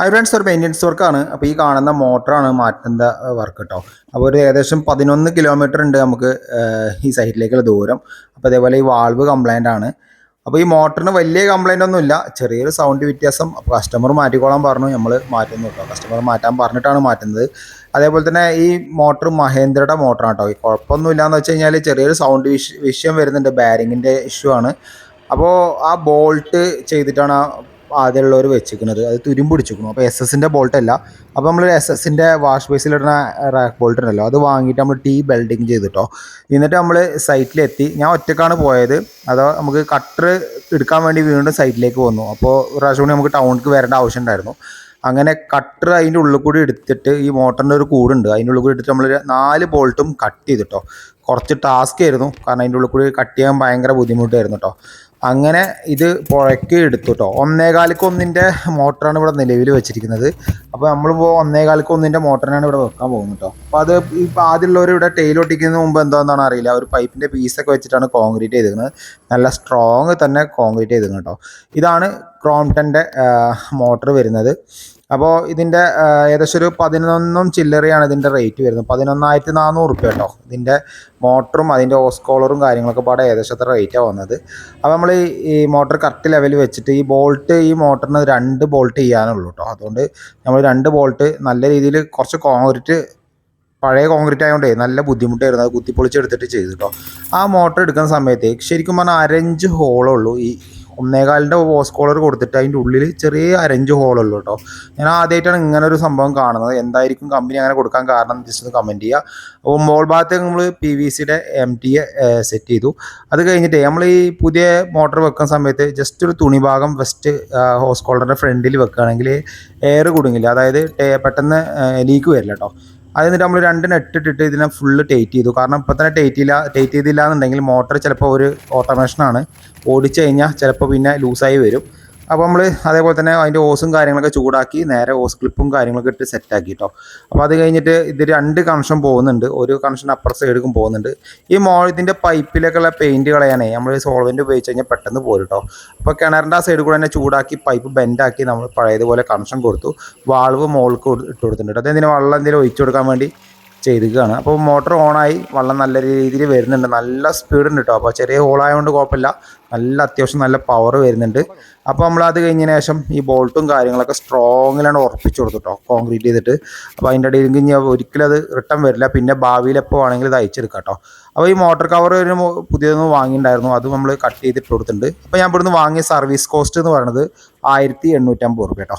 Hi friends ഒരു maintenance വർക്കാണ് അപ്പോൾ ഈ കാണുന്ന മോട്ടറാണ് മാറ്റുന്ന വർക്ക് കേട്ടോ അപ്പോൾ ഒരു ഏകദേശം പതിനൊന്ന് കിലോമീറ്റർ ഉണ്ട് നമുക്ക് ഈ സൈറ്റിലേക്കുള്ള ദൂരം. അപ്പോൾ അതേപോലെ ഈ വാൾവ് കംപ്ലൈന്റ് ആണ്. അപ്പോൾ ഈ മോട്ടറിന് വലിയ കംപ്ലൈന്റ് ഒന്നുമില്ല. ചെറിയൊരു സൗണ്ട് വ്യത്യാസം. അപ്പോൾ കസ്റ്റമർ മാറ്റിക്കോളാൻ പറഞ്ഞു. നമ്മൾ മാറ്റുന്നു കേട്ടോ കസ്റ്റമർ മാറ്റാൻ പറഞ്ഞിട്ടാണ് മാറ്റുന്നത്. അതേപോലെ തന്നെ ഈ മോട്ടർ മഹേന്ദ്രയുടെ മോട്ടറാണ് കേട്ടോ ഈ കുഴപ്പമൊന്നുമില്ല എന്ന് വെച്ച് കഴിഞ്ഞാൽ ചെറിയൊരു സൗണ്ട് വിഷയം വരുന്നുണ്ട്. ബാരിങ്ങിന്റെ ഇഷ്യൂ ആണ്. അപ്പോൾ ആ ബോൾട്ട് ചെയ്തിട്ടാണ് ആ ആദ്യമുള്ളവർ വെച്ചിരിക്കുന്നത്. അത് തുരുമ്പ് പിടിച്ചിരിക്കുന്നു. അപ്പോൾ എസ് എസിന്റെ ബോൾട്ടല്ല അപ്പോൾ നമ്മൾ എസ് എസിന്റെ വാഷ് ബേസിലിടുന്ന റാക്ക് ബോൾട്ട് ഉണ്ടല്ലോ. അത് വാങ്ങിയിട്ട് നമ്മൾ ടീ ബെൽഡിങ് ചെയ്തിട്ടോ എന്നിട്ട് നമ്മൾ സൈറ്റിലെത്തി ഞാൻ ഒറ്റക്കാണ് പോയത്. അതോ നമുക്ക് കട്ടർ എടുക്കാൻ വേണ്ടി വീണ്ടും സൈറ്റിലേക്ക് വന്നു. അപ്പോൾ പ്രാവശ്യം നമുക്ക് ടൗണിലേക്ക് വരേണ്ട ആവശ്യം ഉണ്ടായിരുന്നു. അങ്ങനെ കട്ടർ അതിന്റെ ഉള്ളിൽ കൂടി എടുത്തിട്ട് ഈ മോട്ടറിന്റെ ഒരു കൂടുണ്ട്. അതിന്റെ ഉള്ളിൽ കൂടി എടുത്തിട്ട് നമ്മൾ നാല് ബോൾട്ടും കട്ട് ചെയ്തിട്ടോ കുറച്ച് ടാസ്ക് ആയിരുന്നു. കാരണം അതിന്റെ ഉള്ളിൽ കൂടി കട്ട് ചെയ്യാൻ ഭയങ്കര ബുദ്ധിമുട്ടായിരുന്നു കേട്ടോ അങ്ങനെ ഇത് പുഴയ്ക്ക് എടുത്തു കേട്ടോ ഒന്നേകാലിക്ക് ഒന്നിന്റെ മോട്ടറാണ് ഇവിടെ നിലവിൽ വെച്ചിരിക്കുന്നത്. അപ്പോൾ നമ്മൾ നമ്മളിപ്പോൾ ഒന്നേകാലിക്ക് ഒന്നിന്റെ മോട്ടറിനാണ് ഇവിടെ വെക്കാൻ പോകുന്നത് കേട്ടോ അപ്പോൾ അത് ഇപ്പോൾ ആദ്യമുള്ളവർ ഇവിടെ ടൈൽ ഒട്ടിക്കുന്നതിന് മുമ്പ് എന്താണെന്നാണ് അറിയില്ല. ഒരു പൈപ്പിന്റെ പീസൊക്കെ വെച്ചിട്ടാണ് കോൺക്രീറ്റ് ചെയ്തിരിക്കുന്നത്. നല്ല സ്ട്രോങ് തന്നെ കോൺക്രീറ്റ് ചെയ്തിരിക്കുന്നത് കേട്ടോ ഇതാണ് ക്രോംടന്റെ മോട്ടർ വരുന്നത്. അപ്പോൾ ഇതിന്റെ ഏകദേശം ഒരു പതിനൊന്നും ചില്ലറയാണ് ഇതിന്റെ റേറ്റ് വരുന്നത്. പതിനൊന്നായിരത്തി നാനൂറ് റുപ്യ കേട്ടോ. ഇതിന്റെ മോട്ടറും അതിന്റെ ഓസ്കോളറും കാര്യങ്ങളൊക്കെ പാടെ ഏകദേശത്തെ റേറ്റാണ് വന്നത്. അപ്പോൾ നമ്മൾ ഈ മോട്ടർ കറക്റ്റ് ലെവലിൽ വെച്ചിട്ട് ഈ ബോൾട്ട് ഈ മോട്ടറിന് രണ്ട് ബോൾട്ട് ചെയ്യാനുള്ളൂ കേട്ടോ. അതുകൊണ്ട് നമ്മൾ രണ്ട് ബോൾട്ട് നല്ല രീതിയിൽ കുറച്ച് കോൺക്രീറ്റ് പഴയ കോൺക്രീറ്റ് ആയതുകൊണ്ടേ നല്ല ബുദ്ധിമുട്ടായിരുന്നു. അത് കുത്തിപ്പൊളിച്ചെടുത്തിട്ട് ചെയ്തു കേട്ടോ. ആ മോട്ടർ എടുക്കുന്ന സമയത്ത് ശരിക്കും പറഞ്ഞാൽ അരഞ്ച് ഹോളേ ഉള്ളൂ ഈ ഒന്നേകാലിന്റെ കോളർ കൊടുത്തിട്ട് അതിന്റെ ഉള്ളിൽ ചെറിയ അരഞ്ച് ഹോളുള്ളൂ കേട്ടോ. ഞാൻ ആദ്യമായിട്ടാണ് ഇങ്ങനെ ഒരു സംഭവം കാണുന്നത്. എന്തായിരിക്കും കമ്പനി അങ്ങനെ കൊടുക്കാൻ കാരണം ജസ്റ്റ് ഒന്ന് കമന്റ് ചെയ്യുക അപ്പോൾ മോൾ ഭാഗത്തേക്ക് നമ്മൾ പി വി സിയുടെ എം ടി എ സെറ്റ് ചെയ്തു. അത് കഴിഞ്ഞിട്ട് നമ്മൾ ഈ പുതിയ മോട്ടർ വെക്കുന്ന സമയത്ത് ജസ്റ്റ് ഒരു തുണി ഭാഗം വെസ്റ്റ് ഹോസ് കോളറിന്റെ ഫ്രണ്ടിൽ വെക്കുകയാണെങ്കിൽ എയർ കുടുങ്ങില്ല. അതായത് പെട്ടെന്ന് ലീക്ക് വരില്ല കേട്ടോ. അത് എന്നിട്ട് നമ്മൾ രണ്ട് നെറ്റ് ഇട്ടിട്ട് ഇതിനെ ഫുള്ള് ടൈറ്റ് ചെയ്തു. കാരണം ഇപ്പം തന്നെ ടൈറ്റ് ഇല്ല ടൈറ്റ് ചെയ്തില്ല എന്നുണ്ടെങ്കിൽ മോട്ടർ ചിലപ്പോൾ ഒരു ഓട്ടോമേഷനാണ് ഓടിച്ചു കഴിഞ്ഞാൽ ചിലപ്പോൾ പിന്നെ ലൂസായി വരും. അപ്പോൾ നമ്മൾ അതേപോലെ തന്നെ അതിന്റെ ഓസും കാര്യങ്ങളൊക്കെ ചൂടാക്കി നേരെ ഓസ് ക്ലിപ്പും കാര്യങ്ങളൊക്കെ ഇട്ട് സെറ്റാക്കി കേട്ടോ അപ്പോൾ അത് കഴിഞ്ഞിട്ട് ഇത് രണ്ട് കണക്ഷൻ പോകുന്നുണ്ട്. ഒരു കണക്ഷൻ അപ്പർ സൈഡിലേക്കും പോകുന്നുണ്ട്. ഈ മോൾ ഇതിന്റെ പൈപ്പിലേക്കുള്ള പെയിന്റ് കളയാനേ നമ്മൾ സോൾവെന്റ് ഉപയോഗിച്ച് കഴിഞ്ഞാൽ പെട്ടെന്ന് പോരും കേട്ടോ അപ്പോൾ കിണറിന്റെ ആ സൈഡിൽ കൂടെ തന്നെ ചൂടാക്കി പൈപ്പ് ബെൻഡാക്കി നമ്മൾ പഴയതുപോലെ കണക്ഷൻ കൊടുത്തു. വാൾവ് മോൾക്ക് ഇട്ട് കൊടുത്തിട്ടുണ്ട് അതെന്തിനു വെള്ളം എന്തെങ്കിലും ഒഴിച്ചു കൊടുക്കാൻ വേണ്ടി? ചെയ്തിരിക്കുകയാണ്. അപ്പോൾ മോട്ടർ ഓണായി വെള്ളം നല്ല രീതിയിൽ വരുന്നുണ്ട്. നല്ല സ്പീഡ് ഉണ്ട് കേട്ടോ അപ്പോൾ ചെറിയ ഹോളായതുകൊണ്ട് കുഴപ്പമില്ല. നല്ല അത്യാവശ്യം നല്ല പവർ വരുന്നുണ്ട്. അപ്പോൾ നമ്മൾ അത് കഴിഞ്ഞതിന് ശേഷം ഈ ബോൾട്ടും കാര്യങ്ങളൊക്കെ സ്ട്രോങ്ങിലാണ് ഉറപ്പിച്ചു കൊടുത്തു കേട്ടോ കോൺക്രീറ്റ് ചെയ്തിട്ട്. അപ്പോൾ അതിന്റെ ഇടയിൽ ഇനി ഒരിക്കലും അത് റിട്ടേൺ വരില്ല. പിന്നെ ഭാവിയിൽ എപ്പോൾ വേണമെങ്കിൽ ഇത് അയച്ചെടുക്കാം കേട്ടോ അപ്പോൾ ഈ മോട്ടർ കവർ ഒരു പുതിയതൊന്ന് വാങ്ങിയിട്ടുണ്ടായിരുന്നു. അത് നമ്മൾ കട്ട് ചെയ്തിട്ട് കൊടുത്തിട്ടുണ്ട്. അപ്പോൾ ഞാൻ ഇവിടുന്ന് വാങ്ങിയ സർവീസ് കോസ്റ്റ് എന്ന് പറയുന്നത് ആയിരത്തി എണ്ണൂറ്റമ്പത് റുപ്യ കേട്ടോ